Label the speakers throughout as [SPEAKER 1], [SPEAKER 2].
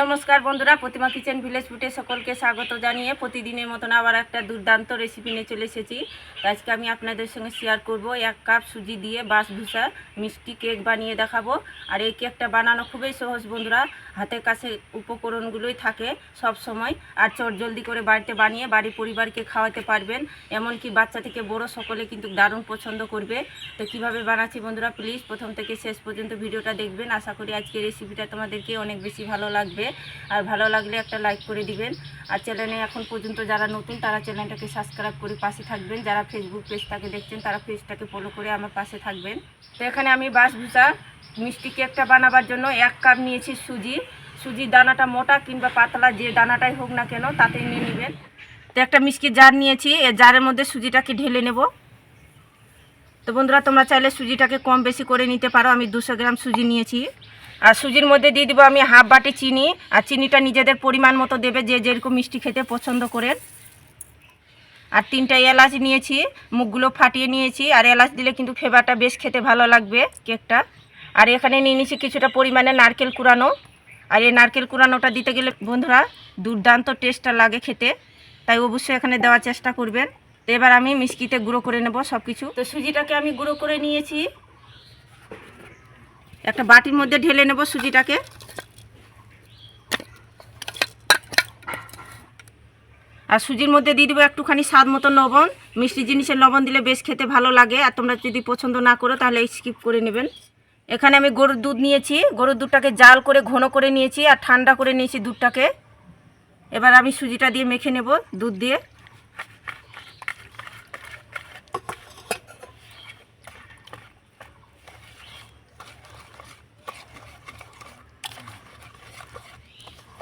[SPEAKER 1] নমস্কার বন্ধুরা, প্রতিমা kitchen village ফুটে সকলকে স্বাগত জানিয়ে প্রতিদিনের মতন আবার একটা দুর্দান্ত রেসিপি নিয়ে চলে এসেছি। আজকে আমি আপনাদের সঙ্গে শেয়ার করব, এক কাপ সুজি দিয়ে বাসভূষা মিষ্টি কেক বানিয়ে দেখাবো। আর এই কেকটা বানানো খুবই সহজ বন্ধুরা, হাতের কাছে উপকরণগুলোই থাকে সব সময়। আর চট জলদি করে বাড়িতে বানিয়ে বাড়ির পরিবারকে খাওয়াতে পারবেন, এমনকি বাচ্চা থেকে বড় সকলে কিন্তু দারুণ পছন্দ করবে। তো কীভাবে বানাচ্ছি বন্ধুরা প্লিজ প্রথম থেকে শেষ পর্যন্ত ভিডিওটা দেখবেন। আশা করি আজকে রেসিপিটা তোমাদেরকে অনেক বেশি ভালো লাগবে। আর ভালো লাগলে একটা লাইক করে দিবেন। আর চ্যানেলে এখন পর্যন্ত যারা নতুন, তারা চ্যানেলটাকে সাবস্ক্রাইব করে পাশে থাকবেন। যারা ফেসবুক পেজটাকে দেখছেন, তারা পেজটাকে ফলো করে আমার পাশে থাকবেন। তো এখানে আমি বাসভূষা মিষ্টি কেকটা বানাবার জন্য এক কাপ নিয়েছি সুজি। সুজির দানাটা মোটা কিংবা পাতলা যে দানাটাই হোক না কেন, তাতেই নিয়ে নেবেন। তো একটা মিষ্টি জার নিয়েছি। এই জারের মধ্যে সুজিটাকে ঢেলে নেব। তো বন্ধুরা, তোমরা চাইলে সুজিটাকে কম বেশি করে নিতে পারো। আমি দুশো গ্রাম সুজি নিয়েছি। আর সুজির মধ্যে দিয়ে দিব আমি হাফ বাটি চিনি, আর চিনিটা নিজেদের পরিমাণ মতো দেবে যে যেরকম মিষ্টি খেতে পছন্দ করেন। আর তিনটা এলাচ নিয়েছি, মুখগুলো ফাটিয়ে নিয়েছি, আর এলাচ দিলে কিন্তু ফ্লেভারটা বেশ খেতে ভালো লাগবে কেকটা। আর এখানে নিয়ে নিয়েছি কিছুটা পরিমাণে নারকেল কুড়ানো। আর এই নারকেল কুড়ানোটা দিতে গেলে বন্ধুরা দুর্দান্ত টেস্টটা লাগে খেতে, তাই অবশ্যই এখানে দেওয়ার চেষ্টা করবেন। তো এবার আমি মিষ্টিতে গুঁড়ো করে নেব সব কিছু তো সুজিটাকে আমি গুঁড়ো করে নিয়েছি। একটা বাটির মধ্যে ঢেলে নেব সুজিটাকে। আর সুজির মধ্যে দিয়ে দেবো একটুখানি স্বাদ মতো লবণ। মিষ্টি জিনিসের লবণ দিলে বেশ খেতে ভালো লাগে। আর তোমরা যদি পছন্দ না করো তাহলে স্কিপ করে নেবেন। এখানে আমি গরুর দুধ নিয়েছি। গরুর দুধটাকে জাল করে, ঘন করে নিয়েছি আর ঠান্ডা করে নিয়েছি দুধটাকে। এবার আমি সুজিটা দিয়ে মেখে নেব দুধ দিয়ে।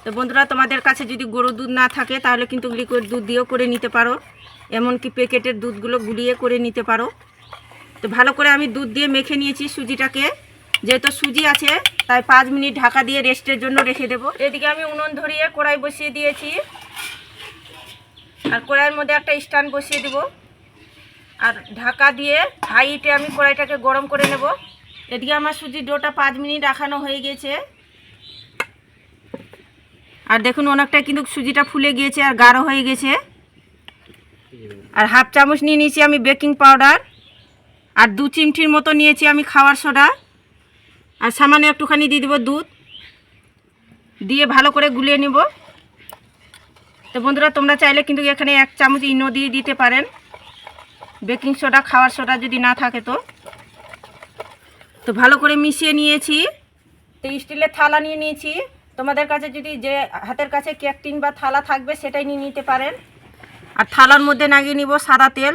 [SPEAKER 1] তো বন্ধুরা, তোমাদের কাছে যদি গরুর দুধ না থাকে, তাহলে কিন্তু লিকুইড দুধ দিয়েও করে নিতে পারো। এমনকি প্যাকেটের দুধগুলো গুলিয়ে করে নিতে পারো। তো ভালো করে আমি দুধ দিয়ে মেখে নিয়েছি সুজিটাকে। যেহেতু সুজি আছে, তাই পাঁচ মিনিট ঢাকা দিয়ে রেস্টের জন্য রেখে দেবো। এদিকে আমি উনুন ধরিয়ে কড়াই বসিয়ে দিয়েছি। আর কড়াইয়ের মধ্যে একটা স্ট্যান্ড বসিয়ে দেব। আর ঢাকা দিয়ে হাইটে আমি কড়াইটাকে গরম করে নেব। এদিকে আমার সুজির ডোটা পাঁচ মিনিট রাখানো হয়ে গেছে। আর দেখুন অনেকটা কিন্তু সুজিটা ফুলে গিয়েছে আর গাঢ় হয়ে গেছে। আর হাফ চামচ নিয়ে নিয়েছি আমি বেকিং পাউডার আর দু চিমটির মতো নিয়েছি আমি খাওয়ার সোডা। আর সামান্য একটুখানি দিয়ে দেবো দুধ। দিয়ে ভালো করে গুলিয়ে নিব। তো বন্ধুরা, তোমরা চাইলে কিন্তু এখানে এক চামচ ইনো দিয়ে দিতে পারেন। বেকিং সোডা, খাওয়ার সোডা যদি না থাকে তো। তো ভালো করে মিশিয়ে নিয়েছি। তো স্টিলের থালা নিয়ে নিয়েছি। তোমাদের কাছে যদি যে হাতের কাছে কেক টিন বা থালা থাকবে, সেটাই নিয়ে নিতে পারেন। আর থালার মধ্যে নাগিয়ে নিব সাদা তেল।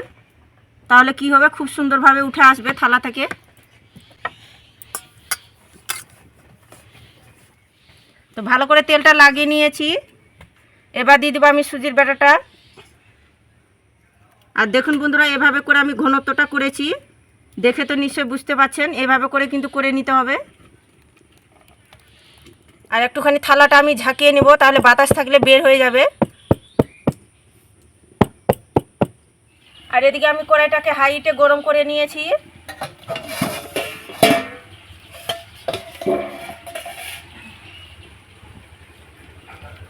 [SPEAKER 1] তাহলে কি হবে? খুব সুন্দরভাবে উঠে আসবে থালা থেকে। তো ভালো করে তেলটা লাগিয়ে নিয়েছি। এবার দিয়ে দেবো আমি সুজির ব্যাটাটা আর দেখুন বন্ধুরা, এভাবে করে আমি ঘনত্বটা করেছি। দেখে তো নিশ্চয়ই বুঝতে পাচ্ছেন এভাবে করে কিন্তু করে নিতে হবে। আর একটুখানি থালাটা আমি ঝাঁকিয়ে নেব, তাহলে বাতাস থাকলে বের হয়ে যাবে। আর এদিকে আমি কড়াইটাকে হাইটে গরম করে নিয়েছি।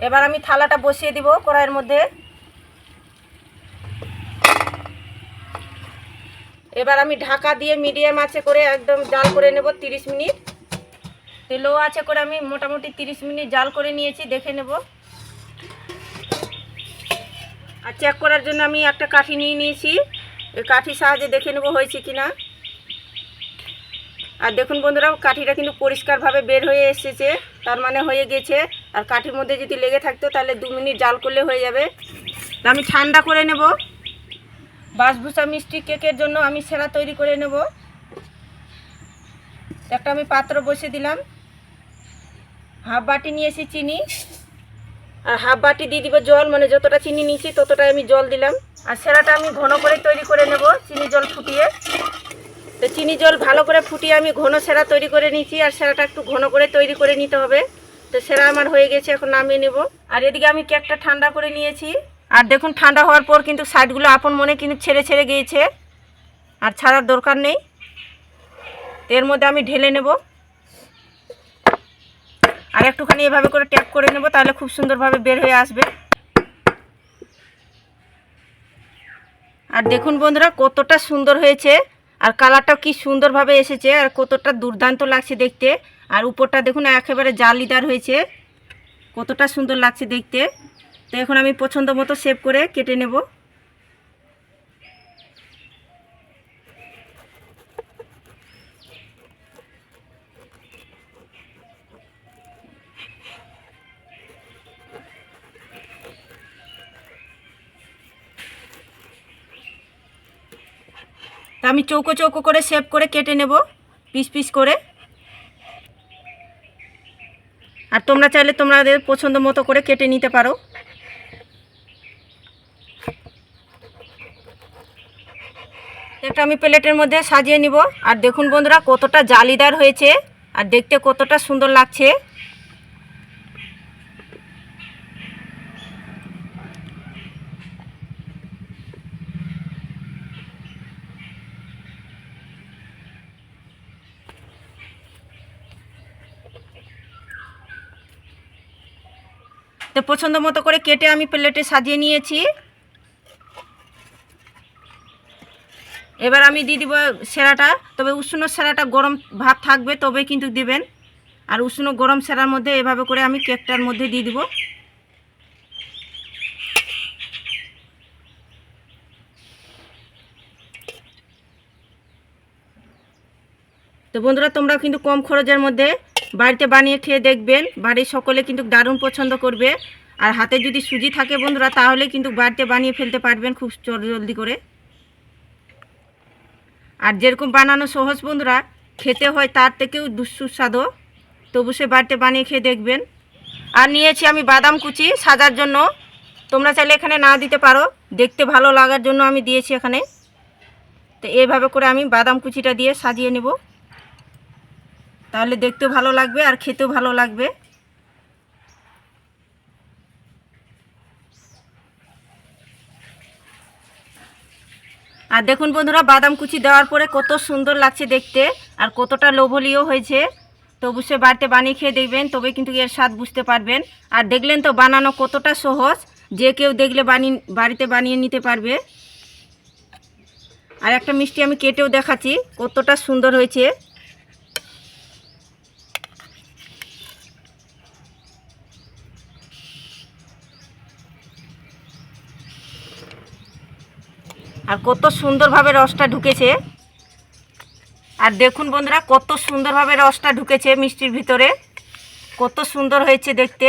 [SPEAKER 1] এবার আমি থালাটা বসিয়ে দিব কড়াইয়ের মধ্যে। এবার আমি ঢাকা দিয়ে মিডিয়াম আছে করে একদম জাল করে নেব তিরিশ মিনিট। তেলও আছে করে আমি মোটামুটি তিরিশ মিনিট জাল করে নিয়েছি, দেখে নেব। আর চেক করার জন্য আমি একটা কাঠি নিয়ে নিয়েছি। কাঠির সাহায্যে দেখে নেব হয়েছে কি না আর দেখুন বন্ধুরা, কাঠিটা কিন্তু পরিষ্কারভাবে বের হয়ে এসেছে, তার মানে হয়ে গেছে। আর কাঠির মধ্যে যদি লেগে থাকতো, তাহলে দু মিনিট জাল করলে হয়ে যাবে। তা আমি ঠান্ডা করে নেব। বাসভূষা মিষ্টি কেকের জন্য আমি সেরা তৈরি করে নেব। একটা আমি পাত্র বসে দিলাম। হাফ বাটি নিয়েছি চিনি। আর হাফ বাটি দিয়ে দিব জল মানে যতটা চিনি নিয়েছি ততটাই আমি জল দিলাম। আর সেরাটা আমি ঘন করে তৈরি করে নেব, চিনি জল ফুটিয়ে। তো চিনি জল ভালো করে ফুটিয়ে আমি ঘন সেরা তৈরি করে নিয়েছি, আর সেরাটা একটু ঘন করে তৈরি করে নিতে হবে। তো সেরা আমার হয়ে গেছে, এখন নামিয়ে নেব। আর এদিকে আমি কেকটা ঠান্ডা করে নিয়েছি। আর দেখুন, ঠান্ডা হওয়ার পর কিন্তু সাইডগুলো আপন মনে কিন্তু ছেড়ে ছেড়ে গিয়েছে। আর ছাড়ার দরকার নেই। এর মধ্যে আমি ঢেলে নেব। আর একটুখানি এভাবে করে ট্যাপ করে নেব, তাহলে খুব সুন্দরভাবে বের হয়ে আসবে। আর দেখুন বন্ধুরা, কতটা সুন্দর হয়েছে, আর কালারটাও কি সুন্দরভাবে এসেছে, আর কতটা দুর্দান্ত লাগছে দেখতে। আর উপরটা দেখুন, একেবারে জালিদার হয়েছে, কতটা সুন্দর লাগছে দেখতে। তো এখন আমি পছন্দ মতো শেপ করে কেটে নেব। তা আমি চৌকো চৌকো করে শেপ করে কেটে নেব, পিস পিস করে। আর তোমরা চাইলে তোমাদের পছন্দ মতো করে কেটে নিতে পারো। এটা আমি প্লেটের মধ্যে সাজিয়ে নিব। আর দেখুন বন্ধুরা, কতটা জালিদার হয়েছে। আর দেখতে কতটা সুন্দর লাগছে। তো পছন্দ মতো করে কেটে আমি প্লেটে সাজিয়ে নিয়েছি। এবার আমি দিয়ে দিব সেরাটা, তবে উষ্ণ সেরাটা গরম ভাব থাকবে তবে কিন্তু দিবেন। আর উষ্ণ গরম সেরার মধ্যে এভাবে করে আমি কেকটার মধ্যে দিয়ে দিব। তো বন্ধুরা তোমরা কিন্তু কম খরচের মধ্যে বাড়িতে বানিয়ে খেয়ে দেখবেন, বাড়ির সকলে কিন্তু দারুণ পছন্দ করবে। আর হাতে যদি সুজি থাকে বন্ধুরা, তাহলে কিন্তু বাড়িতে বানিয়ে ফেলতে পারবেন খুব জলদি করে। আর যেরকম বানানো সহজ বন্ধুরা, খেতে হয় তার থেকেও দুঃসুস্বাদু। তবু সে বাড়িতে বানিয়ে খেয়ে দেখবেন। আর নিয়েছি আমি বাদাম কুচি সাজার জন্য। তোমরা চাইলে এখানে না দিতে পারো। দেখতে ভালো লাগার জন্য আমি দিয়েছি এখানে। তো এইভাবে করে আমি বাদাম কুচিটা দিয়ে সাজিয়ে নেব। তাহলে দেখতেও ভালো লাগবে আর খেতেও ভালো লাগবে। আর দেখুন বন্ধুরা, বাদাম কুচি দেওয়ার পরে কত সুন্দর লাগছে দেখতে আর কতটা লোভনীয় হয়েছে। তো অবশ্যই বাড়িতে বানিয়ে খেয়ে দেখবেন, তবে কিন্তু এর স্বাদ বুঝতে পারবেন। আর দেখলেন তো বানানো কতটা সহজ, যে কেউ দেখলে বানিয়ে, বাড়িতে বানিয়ে নিতে পারবে। আর একটা মিষ্টি আমি কেটেও দেখাচ্ছি, কতটা সুন্দর হয়েছে। আর কত সুন্দরভাবে রসটা ঢুকেছে। আর দেখুন বন্ধুরা কত সুন্দরভাবে রসটা ঢুকেছে মিষ্টির ভিতরে। কত সুন্দর হয়েছে দেখতে।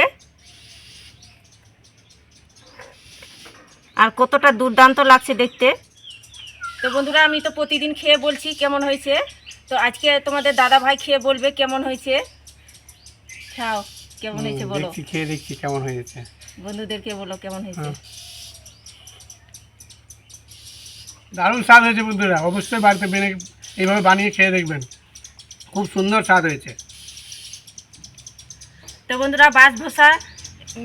[SPEAKER 1] আর কতটা দুর্দান্ত লাগছে দেখতে। তো বন্ধুরা আমি তো প্রতিদিন খেয়ে বলছি কেমন হয়েছে। তো আজকে তোমাদের দাদা ভাই খেয়ে বলবে কেমন হয়েছে। খাও কেমন হয়েছে বলো।
[SPEAKER 2] খেয়ে দেখছি কেমন হয়েছে।
[SPEAKER 1] বন্ধুদেরকে বলো কেমন হয়েছে
[SPEAKER 2] হ্যাঁ। দারুণ স্বাদ হয়েছে বন্ধুরা। অবশ্যই বাড়িতে বেনে এইভাবে বানিয়ে খেয়ে দেখবেন। খুব সুন্দর স্বাদ হয়েছে।
[SPEAKER 1] তো বন্ধুরা বাস ভসা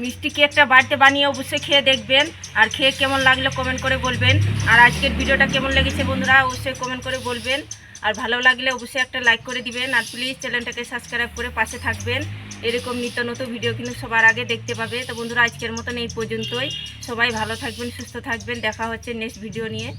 [SPEAKER 1] মিষ্টি কেকটা বাড়িতে বানিয়ে অবশ্যই খেয়ে দেখবেন। আর খেয়ে কেমন লাগল কমেন্ট করে বলবেন। আর আজকের ভিডিওটা কেমন লেগেছে বন্ধুরা, অবশ্যই কমেন্ট করে বলবেন। আর ভালো লাগলে অবশ্যই একটা লাইক করে দিবেন। আর প্লিজ চ্যানেলটাকে সাবস্ক্রাইব করে পাশে থাকবেন। এরকম নিত্য নতুন ভিডিও কিন্তু সবার আগে দেখতে পাবে। তো বন্ধুরা, আজকের মতন এই পর্যন্তই। সবাই ভালো থাকবেন, সুস্থ থাকবেন। দেখা হচ্ছে নেক্সট ভিডিও নিয়ে।